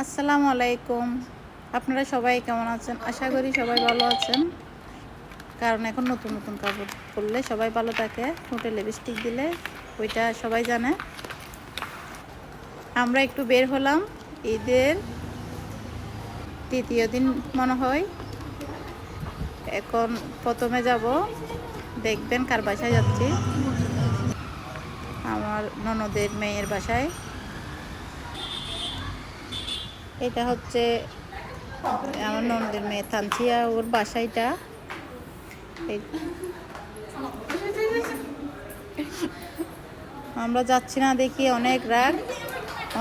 আসসালামু আলাইকুম। আপনারা সবাই কেমন আছেন? আশা করি সবাই ভালো আছেন। কারণ এখন নতুন নতুন কাপড় পরলে সবাই ভালো থাকে। ঠোঁটে লিপস্টিক দিলে ওইটা সবাই জানে। আমরা একটু বের হলাম। ঈদের তৃতীয় দিন মনে হয়। এখন প্রথমে যাব। দেখবেন কার বাসায় যাচ্ছি। আমার ননদের মেয়ের বাসায়। এটা হচ্ছে আমার ননদের মেয়ে থানচিয়া ওর বাসাইটা আমরা যাচ্ছি না দেখি অনেক রাগ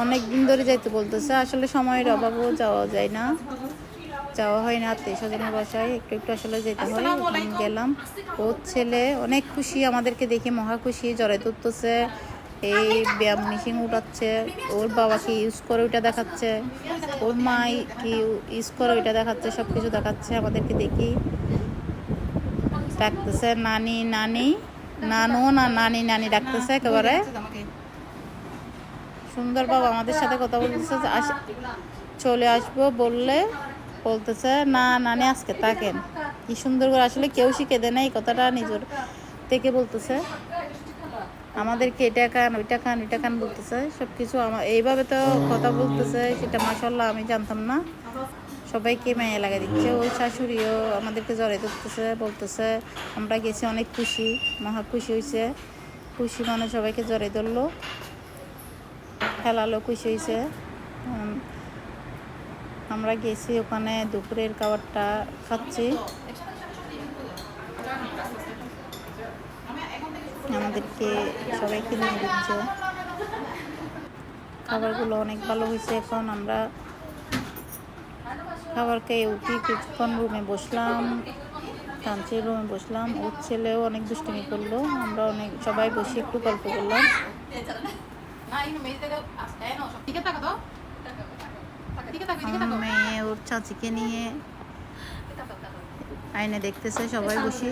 অনেক দিন ধরে যাইতে বলতেছে আসলে সময়ের অভাবও যাওয়া যায় না। যাওয়া হয় না আত্মীয় স্বজনের বাসায় একটু একটু আসলে যেতে হয়। গেলাম। ওর ছেলে অনেক খুশি আমাদেরকে দেখে মহা খুশি জ্বরে তুলতেছে। এই ব্যায়াম মেশিন উঠাচ্ছে, ওর বাবা কি ইউজ করে ওইটা দেখাচ্ছে, ওর মা কি ইউজ করে ওইটা দেখাচ্ছে সব কিছু দেখাচ্ছে, আমাদেরকে দেখি। ডাকতেছে নানি নানি, নানু না নানি নানি ডাকতেছে একেবারে। সুন্দর বাবা আমাদের সাথে কথা বলতেছে চলে আসব বললে বলতেছে, না, নানি আজকে থাকেন। কি সুন্দর করে, আসলে কেউ শিখে দেয় না এই কথাটা নিজের থেকে বলতেছে। আমাদেরকে এটা খান, ওইটা খান ওইটা খান বলতেছে। সব কিছু আমার এইভাবে তো কথা বলতেছে, সেটা মাসাল্লাহ আমি জানতাম না। সবাইকে মায়া লাগা দিচ্ছে। ওই শাশুড়িও আমাদেরকে জড়াই ধরতেছে, বলতেছে, আমরা গেছি অনেক খুশি, মহা খুশি হয়েছে খুশি মানে সবাইকে জড়াই ধরলো। খেলালো খুশি হয়েছে আমরা গেছি ওখানে দুপুরের খাবারটা খাচ্ছি। আমাদেরকে সবাইকে নিয়ে দিচ্ছে খাবারগুলো অনেক ভালো হয়েছে, এখন আমরা খাবার খেয়ে উঠি। কিছুক্ষণ রুমে বসলাম কাঞ্চির রুমে বসলাম। ওর ছেলেও অনেক দুষ্টুমি করল, আমরা অনেক সবাই বসে একটু গল্প করলাম। মেয়ে ওর চাচিকে নিয়ে আইনে দেখতেছে, সবাই বসি।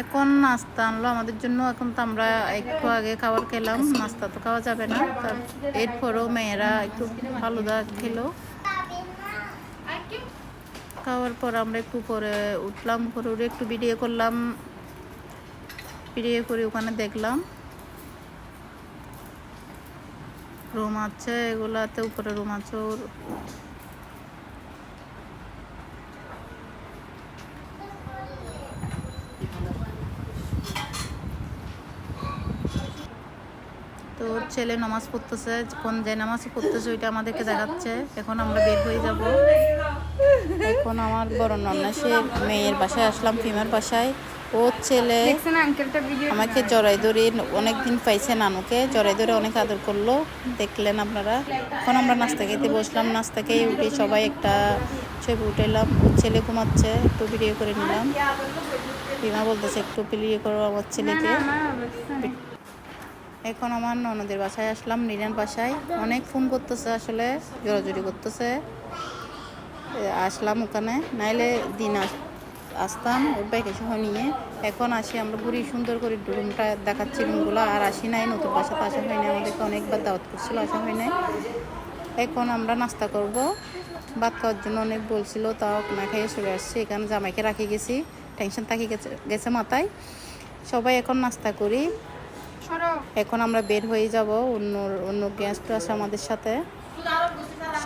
এখন নাস্তা আনলো। আমাদের জন্য এখন তো আমরা একটু আগে খাবার খেলাম। নাস্তা তো খাওয়া যাবে না। এরপরেও মেয়েরা একটু ফালুদা খেলো। খাওয়ার পর আমরা একটু পরে উঠলাম। করে উঠে একটু ভিডিও করলাম। ভিডিও করে ওখানে দেখলাম। রুম আছে, এগুলাতে উপরে রুম আছে ওর। তো ওর ছেলে নামাজ পড়তেছে কোন যে নামাজ পড়তেছে ওইটা আমাদেরকে দেখাচ্ছে। এখন আমরা বের হয়ে যাব। এখন আমার বড় নন্না সে মেয়ের বাসায় আসলাম ফিমের বাসায়। ওর ছেলে আমাকে জড়াই ধরে অনেকদিন পাইছে নানুকে জড়াই ধরে অনেক আদর করল। দেখলেন আপনারা। এখন আমরা নাস্তা খেতে বসলাম নাস্তা খেয়ে উঠে সবাই একটা ছবি উঠাইলাম। ওর ছেলে ঘুমাচ্ছে একটু ভিডিও করে নিলাম। রিমা বলতেছে একটু ভিডিও করো আমার ছেলেকে। এখন আমার ননদের বাসায় আসলাম, নীলার বাসায়। অনেক ফোন করতেছে আসলে, জোরাজুরি করতেছে। আসলাম ওখানে, নাইলে দিন আস- আসতাম সহ নিয়ে। এখন আসি, আমরা ঘুরি সুন্দর করে রুমটা দেখাচ্ছি রুমগুলো আর আসি নাই, নতুন বাসাতে আসা হয় আমাদেরকে অনেকবার দাওয়াত করছিল, আসা হয় নাই। এখন আমরা নাস্তা করব, ভাত খাওয়ার জন্য অনেক বলছিল, তাও না খাইয়ে চলে আসছি, এখানে জামাইকে রাখি গেছি টেনশন থাকি গেছে গেছে মাথায়। সবাই এখন নাস্তা করি এখন আমরা বের হয়ে যাব অন্য অন্য গেস্ট আছে আমাদের সাথে।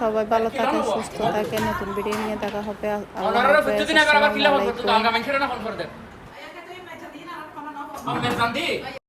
সবাই ভালো থাকে সুস্থ থাকে নতুন ভিডিও নিয়ে দেখা হবে। আল্লাহ